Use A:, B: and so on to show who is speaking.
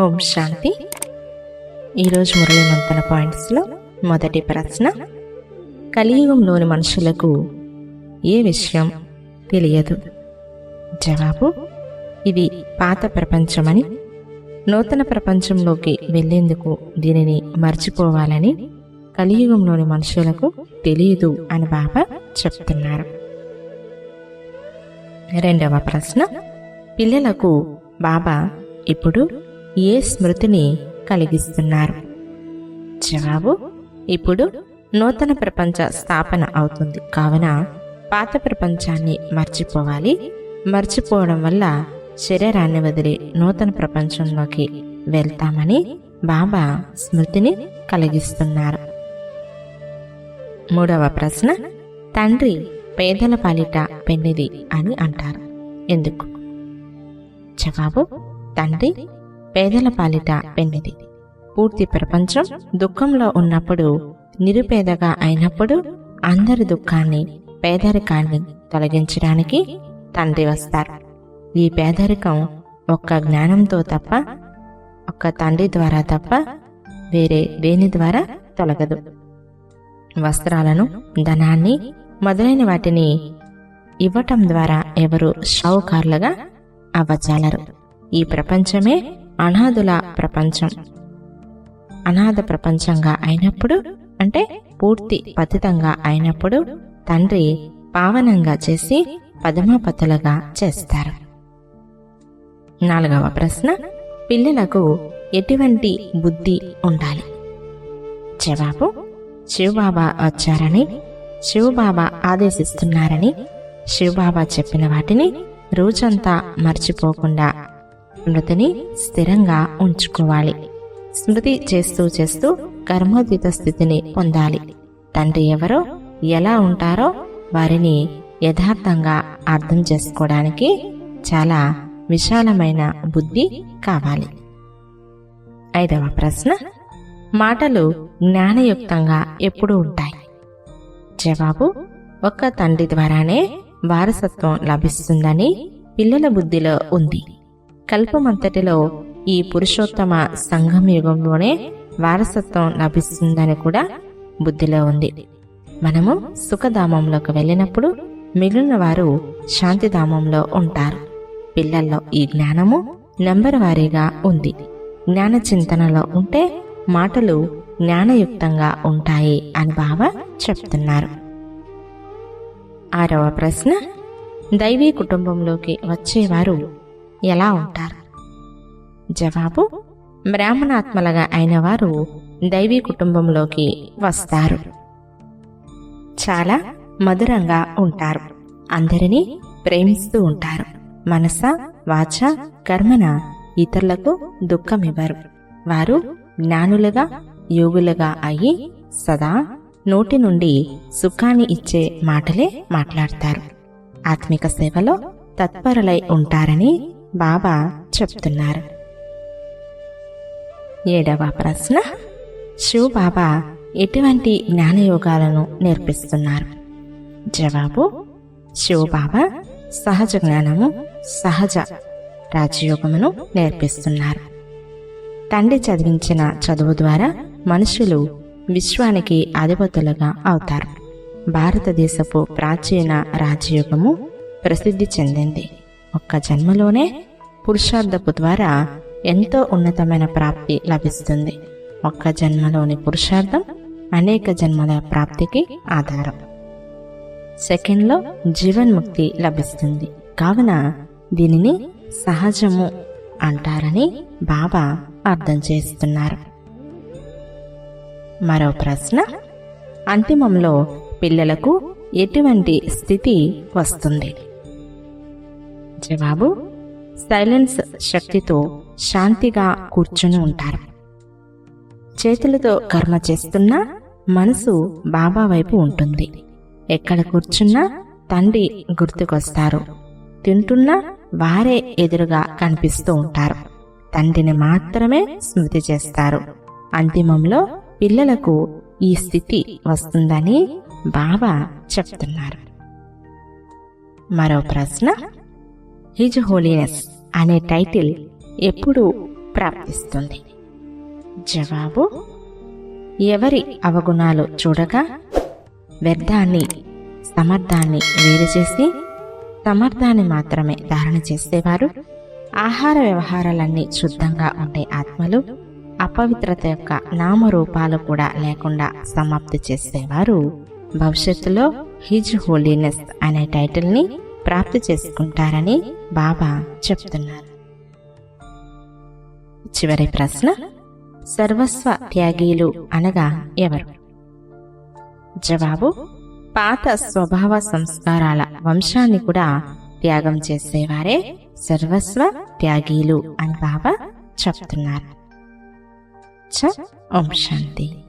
A: ఓం శాంతి. ఈరోజు మురళి మంతన పాయింట్స్లో మొదటి ప్రశ్న. కలియుగంలోని మనుషులకు ఏ విషయం తెలియదు? జవాబు ఇది పాత ప్రపంచమని నూతన ప్రపంచంలోకి వెళ్ళేందుకు దీనిని మర్చిపోవాలని కలియుగంలోని మనుషులకు తెలియదు అని బాబా చెప్తున్నారు. రెండవ ప్రశ్న పిల్లలకు బాబా ఇప్పుడు ఏ స్మృతిని కలిగిస్తున్నారు? జవాబు ఇప్పుడు నూతన ప్రపంచ స్థాపన అవుతుంది. కావున పాత ప్రపంచాన్ని మర్చిపోవాలి. మర్చిపోవడం వల్ల శరీరాన్ని వదిలి నూతన ప్రపంచంలోకి వెళ్తామని బాబా స్మృతిని కలిగిస్తున్నారు. మూడవ ప్రశ్న తండ్రి పేదల పాలిట పెన్నిది అని అంటారు. ఎందుకు? జవాబు తండ్రి పేదల పాలిట పెన్నిది. పూర్తి ప్రపంచం దుఃఖంలో ఉన్నప్పుడు నిరుపేదగా అయినప్పుడు అందరి దుఃఖాన్ని పేదరికాన్ని తొలగించడానికి తండ్రి వస్తారు. ఈ పేదరికం ఒక్క జ్ఞానంతో తప్ప ఒక్క తండ్రి ద్వారా తప్ప వేరే దేని ద్వారా తొలగదు. వస్త్రాలను ధనాన్ని మొదలైన వాటిని ఇవ్వటం ద్వారా ఎవరు షావుకారులుగా అవ్వచాలరు ఈ ప్రపంచమే అనాథుల ప్రపంచం. అనాథ ప్రపంచంగా అయినప్పుడు అంటే పూర్తి పతితంగా అయినప్పుడు తండ్రి పావనంగా చేసి పదమాపతులుగా చేస్తారు. నాలుగవ ప్రశ్న పిల్లలకు ఎటువంటి బుద్ధి ఉండాలి? జవాబు శివబాబా వచ్చారని శివబాబా ఆదేశిస్తున్నారని శివబాబా చెప్పిన వాటిని రోజంతా మర్చిపోకుండా స్మృతిని స్థిరంగా ఉంచుకోవాలి. స్మృతి చేస్తూ చేస్తూ కర్మోద్యుత స్థితిని పొందాలి. తండ్రి ఎవరో ఎలా ఉంటారో వారిని యథార్థంగా అర్థం చేసుకోవడానికి చాలా విశాలమైన బుద్ధి కావాలి. ఐదవ ప్రశ్న మాటలు జ్ఞానయుక్తంగా ఎప్పుడు ఉంటాయి? జవాబు ఒక్క తండ్రి ద్వారానే వారసత్వం లభిస్తుందని పిల్లల బుద్ధిలో ఉంది. కల్పమంతటిలో ఈ పురుషోత్తమ సంఘం యుగంలోనే వారసత్వం లభిస్తుందని కూడా బుద్ధిలో ఉంది. మనము సుఖధామంలోకి వెళ్ళినప్పుడు మిగిలిన వారు శాంతిధామంలో ఉంటారు. పిల్లల్లో ఈ జ్ఞానము నెంబర్ వారీగా ఉంది. జ్ఞాన చింతనలో ఉంటే మాటలు జ్ఞానయుక్తంగా ఉంటాయి అని బావ చెప్తున్నారు. ఆరవ ప్రశ్న దైవీ కుటుంబంలోకి వచ్చేవారు ఎలా ఉంటారు? జవాబు బ్రాహ్మణాత్మలుగా అయిన వారు దైవీ కుటుంబంలోకి వస్తారు. చాలా మధురంగా ఉంటారు. అందరినీ ప్రేమిస్తూ ఉంటారు. మనస వాచ కర్మన ఇతరులకు దుఃఖమివ్వరు. వారు జ్ఞానులుగా యోగులుగా అయ్యి సదా నోటి నుండి సుఖాన్ని ఇచ్చే మాటలే మాట్లాడతారు. ఆత్మిక సేవలో తత్పరులై ఉంటారని బాబా చెప్తున్నారు. ఏడవ ప్రశ్న. శివ బాబా ఎటువంటి జ్ఞానయోగాలను నేర్పిస్తున్నారు? జవాబు శివ బాబా సహజ జ్ఞానము సహజ రాజయోగమును నేర్పిస్తున్నారు. తండ్రి చదివించిన చదువు ద్వారా మనుషులు విశ్వానికి అధిపతులుగా అవుతారు. భారతదేశపు ప్రాచీన రాజయోగము ప్రసిద్ధి చెందింది. ఒక్క జన్మలోనే పురుషార్థపు ద్వారా ఎంతో ఉన్నతమైన ప్రాప్తి లభిస్తుంది. ఒక్క జన్మలోని పురుషార్థం అనేక జన్మల ప్రాప్తికి ఆధారం. సెకండ్లో జీవన్ముక్తి లభిస్తుంది. కావున దీనిని సహజము అంటారని బాబా అర్థం చేస్తున్నారు. మరో ప్రశ్న అంతిమంలో పిల్లలకు ఎటువంటి స్థితి వస్తుంది? జవాబు సైలెన్స్ శక్తితో శాంతిగా కూర్చుని ఉంటారు. చేతులతో కర్మ చేస్తున్నా మనసు బాబా వైపు ఉంటుంది. ఎక్కడ కూర్చున్నా తండ్రి గుర్తుకొస్తారు. తింటున్నా వారే ఎదురుగా కనిపిస్తూ ఉంటారు. తండ్రిని మాత్రమే స్మృతి చేస్తారు. అంతిమంలో పిల్లలకు ఈ స్థితి వస్తుందని బాబా చెప్తున్నారు. మరో ప్రశ్న. హిజ్ హోలీనెస్ అనే టైటిల్ ఎప్పుడు ప్రాప్తిస్తుంది. జవాబు ఎవరి అవగుణాలు చూడగా వ్యర్థాన్ని సమర్థాన్ని వేరు చేసి సమర్థాన్ని మాత్రమే ధారణ చేసేవారు. ఆహార వ్యవహారాలన్నీ శుద్ధంగా ఉండే ఆత్మలు అపవిత్రత యొక్క నామరూపాలు కూడా లేకుండా సమాప్తి చేసేవారు. భవిష్యత్తులో హిజ్ హోలీనెస్ అనే టైటిల్ని ప్రాప్తి చేసుకుంటారని బాబా చెప్తున్నారు. చివరి ప్రశ్న సర్వస్వ త్యాగీలు అనగా ఎవరు? జవాబు పాత స్వభావ సంస్కారాల వంశాన్ని కూడా త్యాగం చేసేవారే సర్వస్వ త్యాగీలు అని బాబా చెప్తున్నారు. చ ఓం శాంతి.